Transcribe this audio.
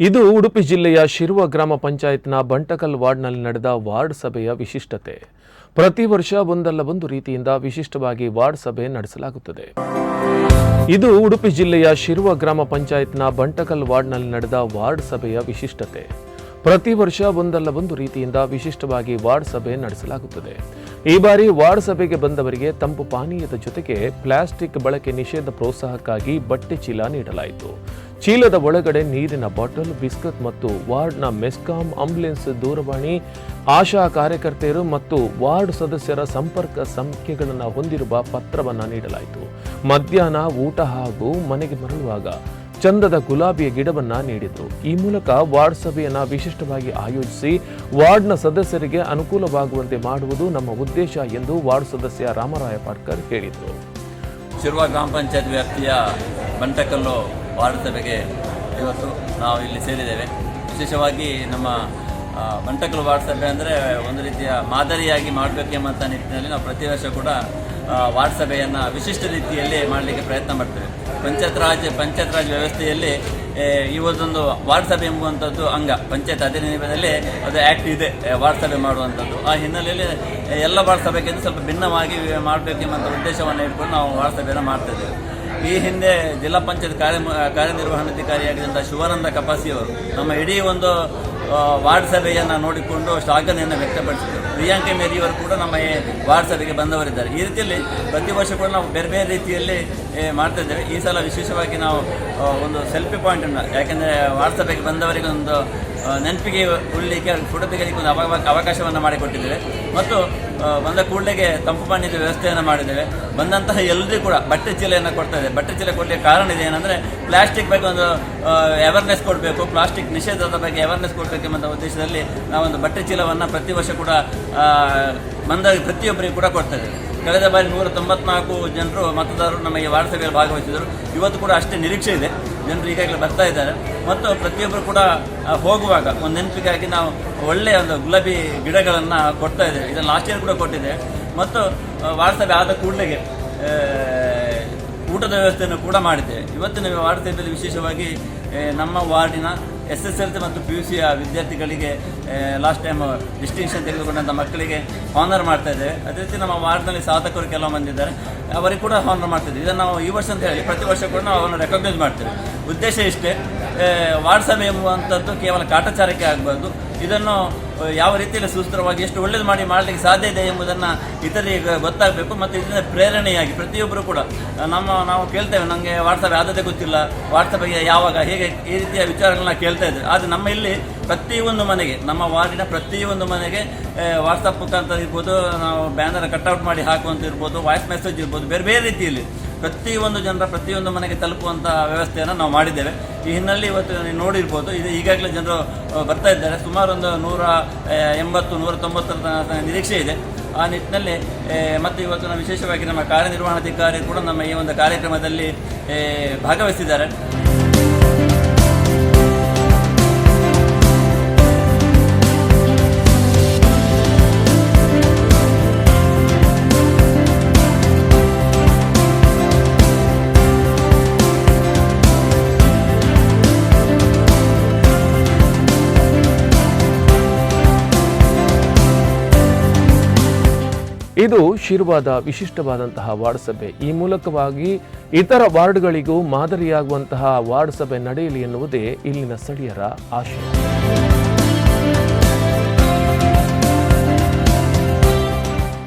ಇದು ಉಡುಪಿ ಜಿಲ್ಲೆಯ ಶಿರುವ ಗ್ರಾಮ ಪಂಚಾಯತ್ನ ಬಂಟಕಲ್ ವಾರ್ಡ್ನಲ್ಲಿ ನಡೆದ ವಾರ್ಡ್ ಸಭೆಯ ವಿಶಿಷ್ಟತೆ. ಪ್ರತಿ ವರ್ಷ ಒಂದಲ್ಲ ಒಂದು ರೀತಿಯಿಂದ ವಿಶಿಷ್ಟವಾಗಿ ವಾರ್ಡ್ ಸಭೆ ನಡೆಸಲಾಗುತ್ತದೆ. ಇದು ಉಡುಪಿ ಜಿಲ್ಲೆಯ ಶಿರುವ ಗ್ರಾಮ ಪಂಚಾಯತ್ನ ಬಂಟಕಲ್ ವಾರ್ಡ್ನಲ್ಲಿ ನಡೆದ ವಾರ್ಡ್ ಸಭೆಯ ವಿಶಿಷ್ಟತೆ. ಪ್ರತಿ ವರ್ಷ ಒಂದಲ್ಲ ಒಂದು ರೀತಿಯಿಂದ ವಿಶಿಷ್ಟವಾಗಿ ವಾರ್ಡ್ ಸಭೆ ನಡೆಸಲಾಗುತ್ತದೆ. ಈ ಬಾರಿ ವಾರ್ಡ್ ಸಭೆಗೆ ಬಂದವರಿಗೆ ತಂಪು ಪಾನೀಯದ ಜೊತೆಗೆ ಪ್ಲಾಸ್ಟಿಕ್ ಬಳಕೆ ನಿಷೇಧ ಪ್ರೋತ್ಸಾಹಕ್ಕಾಗಿ ಬಟ್ಟೆ ಚೀಲ ನೀಡಲಾಯಿತು. ಚೀಲದ ಒಳಗಡೆ ನೀರಿನ ಬಾಟಲ್, ಬಿಸ್ಕತ್ ಮತ್ತು ವಾರ್ಡ್ನ ಮೆಸ್ಕಾಂ ಆಂಬ್ಯುಲೆನ್ಸ್ ದೂರವಾಣಿ, ಆಶಾ ಕಾರ್ಯಕರ್ತೆಯರು ಮತ್ತು ವಾರ್ಡ್ ಸದಸ್ಯರ ಸಂಪರ್ಕ ಸಂಖ್ಯೆಗಳನ್ನು ಹೊಂದಿರುವ ಪತ್ರವನ್ನು ನೀಡಲಾಯಿತು. ಮಧ್ಯಾಹ್ನ ಊಟ ಹಾಗೂ ಮನೆಗೆ ಮರಳುವಾಗ ಚಂದದ ಗುಲಾಬಿಯ ಗಿಡವನ್ನ ನೀಡಿದರು ಈ ಮೂಲಕ ವಾರ್ಡ್ ಸಭೆಯನ್ನು ವಿಶಿಷ್ಟವಾಗಿ ಆಯೋಜಿಸಿ ವಾರ್ಡ್ನ ಸದಸ್ಯರಿಗೆ ಅನುಕೂಲವಾಗುವಂತೆ ಮಾಡುವುದು ನಮ್ಮ ಉದ್ದೇಶ ಎಂದು ವಾರ್ಡ್ ಸದಸ್ಯ ರಾಮರಾಯ ಪಾಟ್ಕರ್ ಹೇಳಿದರು. ಶಿರುವ ಗ್ರಾಮ ಪಂಚಾಯತ್ ವ್ಯಾಪ್ತಿಯ ಬಂಟಕಲ್ಲು ವಾರ್ಡ್ ಸಭೆಗೆ ಇವತ್ತು ನಾವು ಇಲ್ಲಿ ಸೇರಿದ್ದೇವೆ. ವಿಶೇಷವಾಗಿ ನಮ್ಮ ಮಂಟಕಲ್ ಬಂಟಕಲ್ಲು ವಾರ್ಡ್ ಸಭೆ ಅಂದರೆ ಒಂದು ರೀತಿಯ ಮಾದರಿಯಾಗಿ ಮಾಡಬೇಕೆಂಬಂಥ ನಿಟ್ಟಿನಲ್ಲಿ ನಾವು ಪ್ರತಿ ವರ್ಷ ಕೂಡ ಆ, ವಾರ್ಡ್ ಸಭೆಯನ್ನು ವಿಶಿಷ್ಟ ರೀತಿಯಲ್ಲಿ ಮಾಡಲಿಕ್ಕೆ ಪ್ರಯತ್ನ ಮಾಡ್ತೇವೆ. ಪಂಚಾಯತ್ ರಾಜ್ ಪಂಚಾಯತ್ ರಾಜ್ ವ್ಯವಸ್ಥೆಯಲ್ಲಿ ಇವತ್ತೊಂದು ಈ ಒಂದೊಂದು ವಾರ್ಡ್ ಸಭೆ ಎಂಬುವಂಥದ್ದು ಅಂಗ. ಪಂಚಾಯತ್ ಅಧಿನಿಯಮದಲ್ಲಿ ಅದು ಆ್ಯಕ್ಟ್ ಇದೆ ಏ, ವಾರ್ಡ್ ಸಭೆ ಮಾಡುವಂಥದ್ದು. ಆ ಹಿನ್ನೆಲೆಯಲ್ಲಿ ಎಲ್ಲ ವಾರ್ಡ್ ಸಭೆಗಿಂತ ಸ್ವಲ್ಪ ಭಿನ್ನವಾಗಿ ಮಾಡಬೇಕೆಂಬಂಥ ಉದ್ದೇಶವನ್ನು ಇಟ್ಕೊಂಡು ನಾವು ವಾರ್ಡ್ ಸಭೆಯನ್ನು ಮಾಡ್ತಿದ್ದೇವೆ ಈ ಹಿಂದೆ ಜಿಲ್ಲಾ ಪಂಚಾಯತ್ ಕಾರ್ಯ ಕಾರ್ಯನಿರ್ವಹಣಾಧಿಕಾರಿಯಾಗಿದ್ದಂಥ ಶಿವಾನಂದ ಕಪಾಸಿಯವರು ನಮ್ಮ ಇಡೀ ಒಂದು ವಾರ್ಡ್ ಸಭೆಯನ್ನು ನೋಡಿಕೊಂಡು ಶ್ಲಾಘನೆಯನ್ನು ವ್ಯಕ್ತಪಡಿಸಿದರು. ಪ್ರಿಯಾಂಕ ಮೇರಿಯವರು ಕೂಡ ನಮ್ಮ ವಾರ್ಡ್ ಸಭೆಗೆ ಬಂದವರಿದ್ದಾರೆ. ಈ ರೀತಿಯಲ್ಲಿ ಪ್ರತಿ ವರ್ಷ ಕೂಡ ನಾವು ಬೇರೆ ಬೇರೆ ರೀತಿಯಲ್ಲಿ ಮಾಡ್ತಾ ಇದ್ದೇವೆ. ಈ ಸಲ ವಿಶೇಷವಾಗಿ ನಾವು ಒಂದು ಸೆಲ್ಫಿ ಪಾಯಿಂಟನ್ನು, ಯಾಕೆಂದರೆ ವಾರ್ಡ್ ಸಭೆಗೆ ಬಂದವರಿಗೆ ಒಂದು ನೆನಪಿಗೆ ಉಳ್ಳಿಕ್ಕೆ, ಫೋಟೋ ತೆಗೆಯಲಿಕ್ಕೆ ಒಂದು ಅವ ಅವಕಾಶವನ್ನು ಮಾಡಿಕೊಟ್ಟಿದ್ದೇವೆ. ಮತ್ತು ಬಂದ ಕೂಡಲೇ ತಂಪು ಪಾನೀಯದ ವ್ಯವಸ್ಥೆಯನ್ನು ಮಾಡಿದ್ದೇವೆ. ಬಂದಂತಹ ಎಲ್ಲರಿಗೂ ಕೂಡ ಬಟ್ಟೆ ಚೀಲೆಯನ್ನು ಕೊಡ್ತಾ ಇದೆ ಬಟ್ಟೆ ಚೀಲ ಕೊಡಲಿಕ್ಕೆ ಕಾರಣ ಇದೆ ಏನಂದರೆ, ಪ್ಲಾಸ್ಟಿಕ್ ಬಗ್ಗೆ ಒಂದು ಅವೇರ್ನೆಸ್ ಕೊಡಬೇಕು, ಪ್ಲಾಸ್ಟಿಕ್ ನಿಷೇಧದ ಬಗ್ಗೆ ಅವೇರ್ನೆಸ್ ಕೊಡಬೇಕೆಂಬ ಉದ್ದೇಶದಲ್ಲಿ ನಾವೊಂದು ಬಟ್ಟೆ ಚೀಲವನ್ನು ಪ್ರತಿ ವರ್ಷ ಕೂಡ ಬಂದ ಪ್ರತಿಯೊಬ್ಬರಿಗೂ ಕೂಡ ಕೊಡ್ತಾ ಇದ್ದೇವೆ. ಕಳೆದ ಬಾರಿ ನೂರ ತೊಂಬತ್ನಾಲ್ಕು ಜನರು ಮತದಾರರು ನಮಗೆ ವಾರ್ಡ್ ಭಾಗವಹಿಸಿದರು ಇವತ್ತು ಕೂಡ ಅಷ್ಟೇ ನಿರೀಕ್ಷೆ ಇದೆ. ಜನರು ಈಗಾಗಲೇ ಬರ್ತಾ ಇದ್ದಾರೆ. ಮತ್ತು ಪ್ರತಿಯೊಬ್ಬರು ಕೂಡ ಹೋಗುವಾಗ ಒಂದು ನೆನಪಿಗಾಗಿ ನಾವು ಒಳ್ಳೆಯ ಒಂದು ಗುಲಾಬಿ ಗಿಡಗಳನ್ನು ಕೊಡ್ತಾ ಇದ್ದೇವೆ. ಇದನ್ನು ಲಾಸ್ಟ್ ಇಯರ್ ಕೂಡ ಕೊಟ್ಟಿದೆ ಮತ್ತು ವಾರ್ಡ್ ಆದ ಕೂಡಲೇ ಊಟದ ವ್ಯವಸ್ಥೆಯನ್ನು ಕೂಡ ಮಾಡಿದ್ದೇವೆ. ಇವತ್ತಿನ ವಾರ್ಡ್ ವಿಶೇಷವಾಗಿ ನಮ್ಮ ವಾರ್ಡಿನ ಎಸ್ ಎಸ್ ಎಲ್ ಸಿ ಮತ್ತು ಪಿ ಯು ಸಿಯ ವಿದ್ಯಾರ್ಥಿಗಳಿಗೆ ಲಾಸ್ಟ್ ಟೈಮ್ ಡಿಸ್ಟಿಂಕ್ಷನ್ ತೆಗೆದುಕೊಂಡಂಥ ಮಕ್ಕಳಿಗೆ ಹಾನರ್ ಮಾಡ್ತಾ ಇದ್ದೇವೆ. ಅದೇ ರೀತಿ ನಮ್ಮ ವಾರ್ಡ್ನಲ್ಲಿ ಸಾಧಕರು ಕೆಲವು ಮಂದಿದ್ದಾರೆ ಅವರಿಗೆ ಕೂಡ ಹಾನರ್ ಮಾಡ್ತಿದ್ದೀವಿ ಇದನ್ನು ನಾವು ಈ ವರ್ಷ ಅಂತ ಹೇಳಿ, ಪ್ರತಿ ವರ್ಷ ಕೂಡ ನಾವು ಅವನ್ನು ರೆಕಗ್ನೈಸ್ ಮಾಡ್ತೇವೆ. ಉದ್ದೇಶ ಇಷ್ಟೇ. ವಾರ್ಡ್ ಸಭೆ ಎಂಬುವಂಥದ್ದು ಕೇವಲ ಕಾಟಾಚಾರಕ್ಕೆ ಆಗಬಾರ್ದು. ಇದನ್ನು ಯಾವ ರೀತಿಯಲ್ಲಿ ಸುಸ್ಥಿರವಾಗಿ ಎಷ್ಟು ಒಳ್ಳೇದು ಮಾಡಿ ಮಾಡಲಿಕ್ಕೆ ಸಾಧ್ಯ ಇದೆ ಎಂಬುದನ್ನು ಇತರರಿಗೆ ಗೊತ್ತಾಗಬೇಕು ಮತ್ತು ಇದರಿಂದ ಪ್ರೇರಣೆಯಾಗಿ ಪ್ರತಿಯೊಬ್ಬರು ಕೂಡ ನಮ್ಮ ನಾವು ಕೇಳ್ತೇವೆ ನನಗೆ ವಾಟ್ಸಪ್ ಯಾವುದೇ ಗೊತ್ತಿಲ್ಲ ವಾಟ್ಸಪ್ಗೆ ಯಾವಾಗ, ಹೇಗೆ ಈ ರೀತಿಯ ವಿಚಾರಗಳನ್ನ ಕೇಳ್ತಾ ಇದ್ದೇವೆ ಆದರೆ ನಮ್ಮ ಇಲ್ಲಿ ಪ್ರತಿಯೊಂದು ಮನೆಗೆ, ನಮ್ಮ ವಾರ್ಡಿನ ಪ್ರತಿಯೊಂದು ಮನೆಗೆ ವಾಟ್ಸಪ್ ಮುಖಾಂತರ ಇರ್ಬೋದು, ನಾವು ಬ್ಯಾನರ್ ಕಟ್ಔಟ್ ಮಾಡಿ ಹಾಕುವಂತ ಇರ್ಬೋದು ವಾಯ್ಸ್ ಮೆಸೇಜ್ ಇರ್ಬೋದು, ಬೇರೆ ಬೇರೆ ರೀತಿಯಲ್ಲಿ ಪ್ರತಿಯೊಂದು ಜನರ ಪ್ರತಿಯೊಂದು ಮನೆಗೆ ತಲುಪುವಂಥ ವ್ಯವಸ್ಥೆಯನ್ನು ನಾವು ಮಾಡಿದ್ದೇವೆ. ಈ ಇವತ್ತು ನೀವು ನೋಡಿರ್ಬೋದು. ಇದು ಈಗಾಗಲೇ ಜನರು ಬರ್ತಾ ಇದ್ದಾರೆ. ಸುಮಾರು ಒಂದು ನೂರ ಎಂಬತ್ತು ನೂರ ತೊಂಬತ್ತರ ನಿರೀಕ್ಷೆ ಇದೆ. ಆ ನಿಟ್ಟಿನಲ್ಲಿ ಮತ್ತು ಇವತ್ತು ನಮ್ಮ ವಿಶೇಷವಾಗಿ ನಮ್ಮ ಕಾರ್ಯನಿರ್ವಹಣಾಧಿಕಾರಿ ಕೂಡ ನಮ್ಮ ಈ ಒಂದು ಕಾರ್ಯಕ್ರಮದಲ್ಲಿ ಭಾಗವಹಿಸಿದ್ದಾರೆ. ಇದು ಶಿರ್ವಾದ ವಿಶಿಷ್ಟವಾದಂತಹ ವಾರ್ಡ್ ಸಭೆ. ಈ ಮೂಲಕವಾಗಿ ಇತರ ವಾರ್ಡ್ಗಳಿಗೂ ಮಾದರಿಯಾಗುವಂತಹ ವಾರ್ಡ್ ಸಭೆ ನಡೆಯಲಿ ಎನ್ನುವುದೇ ಇಲ್ಲಿನ ಸ್ಥಳೀಯರ ಆಶಯ.